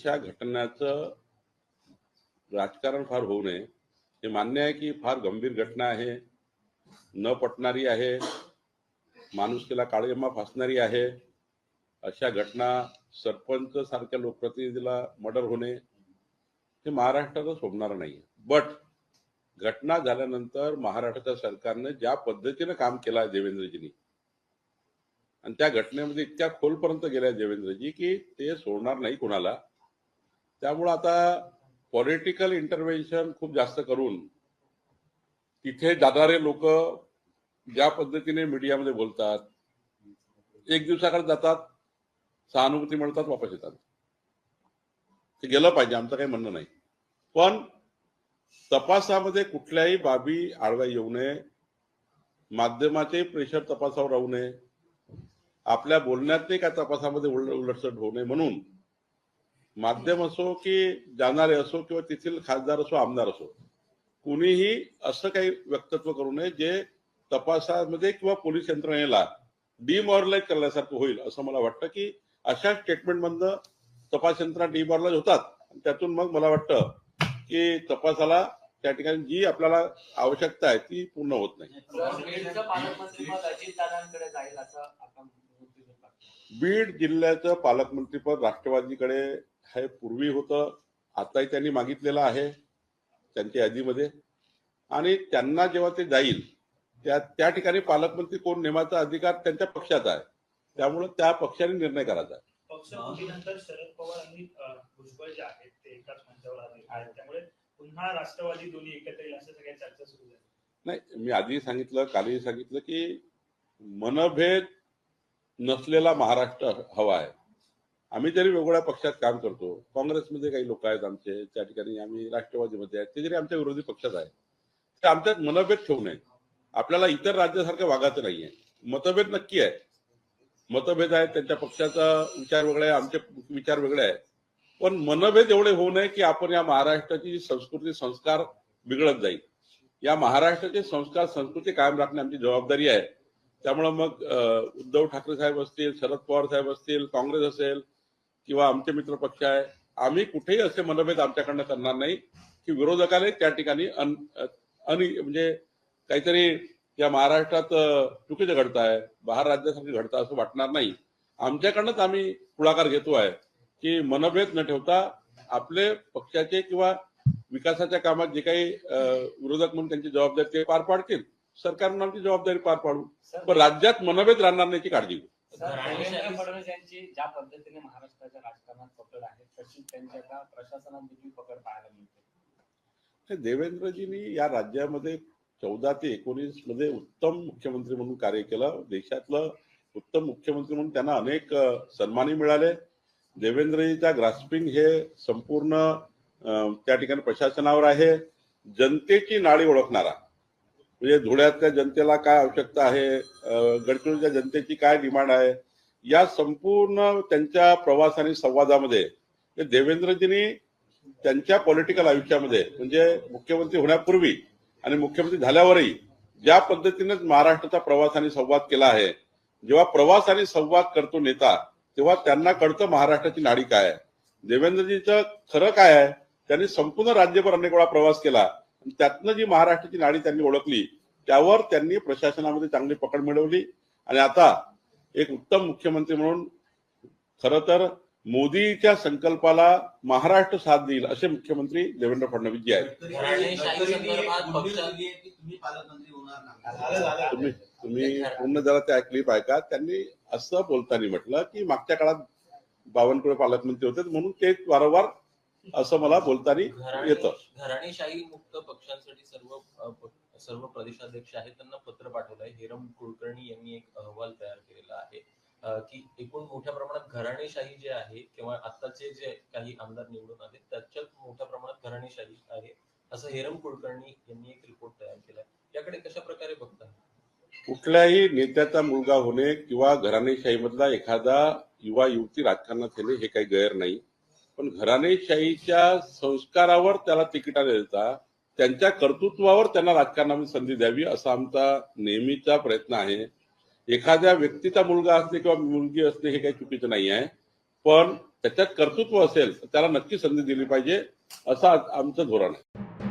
अशा घटनाचं राजकारण फार होऊ नये. हे मान्य आहे की फार गंभीर घटना आहे. न पटणारी आहे. माणुसकीला काळीमा फासणारी आहे. अशा घटना सरपंच सारख्या लोकप्रतिनिधीला मर्डर होणे हे महाराष्ट्राला शोभणार नाही बट घटना झाल्यानंतर महाराष्ट्राच्या सरकारने ज्या पद्धतीनं काम केलं आहे देवेंद्रजींनी आणि त्या घटनेमध्ये इतक्या खोलपर्यंत गेल्या देवेंद्रजी की ते सोडणार नाही कोणाला. त्यामुळं आता पॉलिटिकल इंटरव्हेन्शन खूप जास्त करून तिथे जाणारे लोक ज्या पद्धतीने मीडियामध्ये बोलतात एक दिवसाकडे जातात सहानुभूती मिळतात वापस येतात. ते गेलं पाहिजे आमचं काही म्हणणं नाही. पण तपासामध्ये कुठल्याही बाबी आडव्या येऊ नये माध्यमाचे प्रेशर तपासावर राहू नये आपल्या बोलण्यात काय तपासामध्ये उलटसट होऊ नये म्हणून माध्यम असो की जाणारे असो किंवा तेथील खासदार असो आमदार असो कुणीही असं काही वक्तव्य करू नये जे तपासामध्ये किंवा पोलीस यंत्रणेला डिमॉरलाइज करण्यासारखं होईल असं मला वाटतं की अशा स्टेटमेंट मधनं तपास यंत्रणा डिमॉरलाइज होतात आणि त्यातून मग मला वाटतं की तपासाला त्या ठिकाणी जी आपल्याला आवश्यकता आहे ती पूर्ण होत नाही. बीड जिल्ह्याचं पालकमंत्रीपद राष्ट्रवादीकडे हे पूर्वी होतं आताही त्यांनी मागितलेलं आहे त्यांच्या यादीमध्ये. आणि त्यांना जेव्हा ते जाईल त्या त्या ठिकाणी पालकमंत्री कोण नेमाचा अधिकार त्यांच्या पक्षाचा आहे. त्यामुळे त्या पक्षाने निर्णय करायचा आहे. पक्ष फुटीनंतर शरद पवार आणि अ, भुजबळ जे आहेत ते एकाच मंचावर आले आहेत. त्यामुळे पुन्हा राष्ट्रवादी दोन्ही एकत्र येईल अशा सगळ्या चर्चा सुरू झाल्या. नाही मी आधी सांगितलं कालही सांगितलं की मनभेद नसलेला महाराष्ट्र हवा आहे. आम्ही जरी वेगवेगळ्या पक्षात काम करतो. काँग्रेसमध्ये काही लोक आहेत आमचे त्या ठिकाणी आम्ही राष्ट्रवादीमध्ये आहेत. ते जरी आमच्या विरोधी पक्षात आहे तर आमच्यात मनभेद ठेवू नये आपल्याला इतर राज्यासारखं वागायचं नाहीये. मतभेद नक्की आहे मतभेद आहेत त्यांच्या पक्षाचा विचार वेगळा आहे आमचे विचार वेगळे आहेत. पण मनभेद एवढे होऊ नये की आपण या महाराष्ट्राची जी संस्कृती संस्कार बिघडत जाईल. या महाराष्ट्राचे संस्कार संस्कृती कायम राखणे आमची जबाबदारी आहे. त्यामुळे मग उद्धव ठाकरे साहेब असतील शरद पवार साहेब असतील काँग्रेस असेल किंवा आमचे मित्र पक्ष आहे आम्ही कुठेही असे मनभेद आमच्याकडनं करणार नाही की विरोधकाने त्या ठिकाणी अन म्हणजे काहीतरी या महाराष्ट्रात चुकीचं घडत आहे बाहेर राज्यासारखं घडतं असं वाटणार नाही. आमच्याकडनंच आम्ही पुढाकार घेतो आहे की मनभेद न ठेवता आपले पक्षाचे किंवा विकासाच्या कामात जे काही विरोधक म्हणून त्यांची जबाबदारी ते पार पाडतील. सरकार म्हणून आमची जबाबदारी पार पाडू. पण राज्यात मनभेद राहणार नाही काळजी घेऊ. देवेंद्र फडणवीस यांची ज्या पद्धतीने महाराष्ट्राच्या राजकारणात पकड आहे तशी त्यांच्या प्रशासनात देखील पकड पाहायला मिळते. देवेंद्रजींनी या राज्यामध्ये चौदा ते एकोणीसमध्ये उत्तम मुख्यमंत्री म्हणून कार्य केलं. देशातलं उत्तम मुख्यमंत्री म्हणून त्यांना अनेक सन्मानही मिळाले. देवेंद्रजीचा ग्रास्पिंग हे संपूर्ण त्या ठिकाणी प्रशासनावर आहे. जनतेची नाळी ओळखणारा म्हणजे धुळ्यातल्या जनतेला काय आवश्यकता आहे? गडचिरोलीच्या जनतेची काय डिमांड आहे? या संपूर्ण त्यांच्या प्रवास आणि संवादामध्ये म्हणजे देवेंद्रजींनी त्यांच्या पॉलिटिकल आयुष्यामध्ये म्हणजे मुख्यमंत्री होण्यापूर्वी आणि मुख्यमंत्री झाल्यावरही ज्या पद्धतीनेच महाराष्ट्राचा प्रवास आणि संवाद केला आहे जेव्हा प्रवास आणि संवाद करतो नेता तेव्हा त्यांना कळतं महाराष्ट्राची नाडी काय आहे. देवेंद्रजीचं खरं काय आहे? त्यांनी संपूर्ण राज्यभर अनेक वेळा प्रवास केला. त्यातनं जी महाराष्ट्राची नाडी त्यांनी ओळखली त्यावर त्यांनी प्रशासनामध्ये चांगली पकड मिळवली. आणि आता एक उत्तम मुख्यमंत्री म्हणून खरं तर मोदीच्या संकल्पाला महाराष्ट्र साथ देईल असे मुख्यमंत्री देवेंद्र फडणवीस जी आहेत. तुम्ही पूर्ण जरा त्या क्लिप ऐका. त्यांनी असं बोलताना म्हटलं की मागच्या काळात बावनकुळे पालकमंत्री होते म्हणून ते वारंवार असं मला बोलताना घराणे येतं. घराणेशाही मुक्त पक्षांसाठी सर्व सर्व प्रदेशाध्यक्ष आहेत त्यांना पत्र पाठवलं आहे हेरम कुलकर्णी यांनी एक अहवाल तयार केलेला आहे की एकूण मोठ्या प्रमाणात घराणेशाही जे आहे किंवा आताचे जे काही आमदार निवडून आले त्याच्यात मोठ्या प्रमाणात घराणेशाही आहे असं हेरम कुलकर्णी यांनी एक रिपोर्ट तयार केलाय. याकडे कशा प्रकारे बघता? कुठल्याही नेत्याचा मुलगा होणे किंवा घराणेशाहीमधला एखादा युवा युवती राजकारणात येणे हे काही गैर नाही. पण घराणेशाहीच्या संस्कारावर त्याला तिकिटा देता त्यांच्या कर्तृत्वावर त्यांना राजकारणामध्ये संधी द्यावी असा आमचा नेहमीचा प्रयत्न आहे. एखाद्या व्यक्तीचा मुलगा असणे किंवा मुलगी असणे हे काही चुकीचं नाही आहे. पण त्याच्यात कर्तृत्व असेल तर त्याला नक्की संधी दिली पाहिजे असं आमचं धोरण आहे.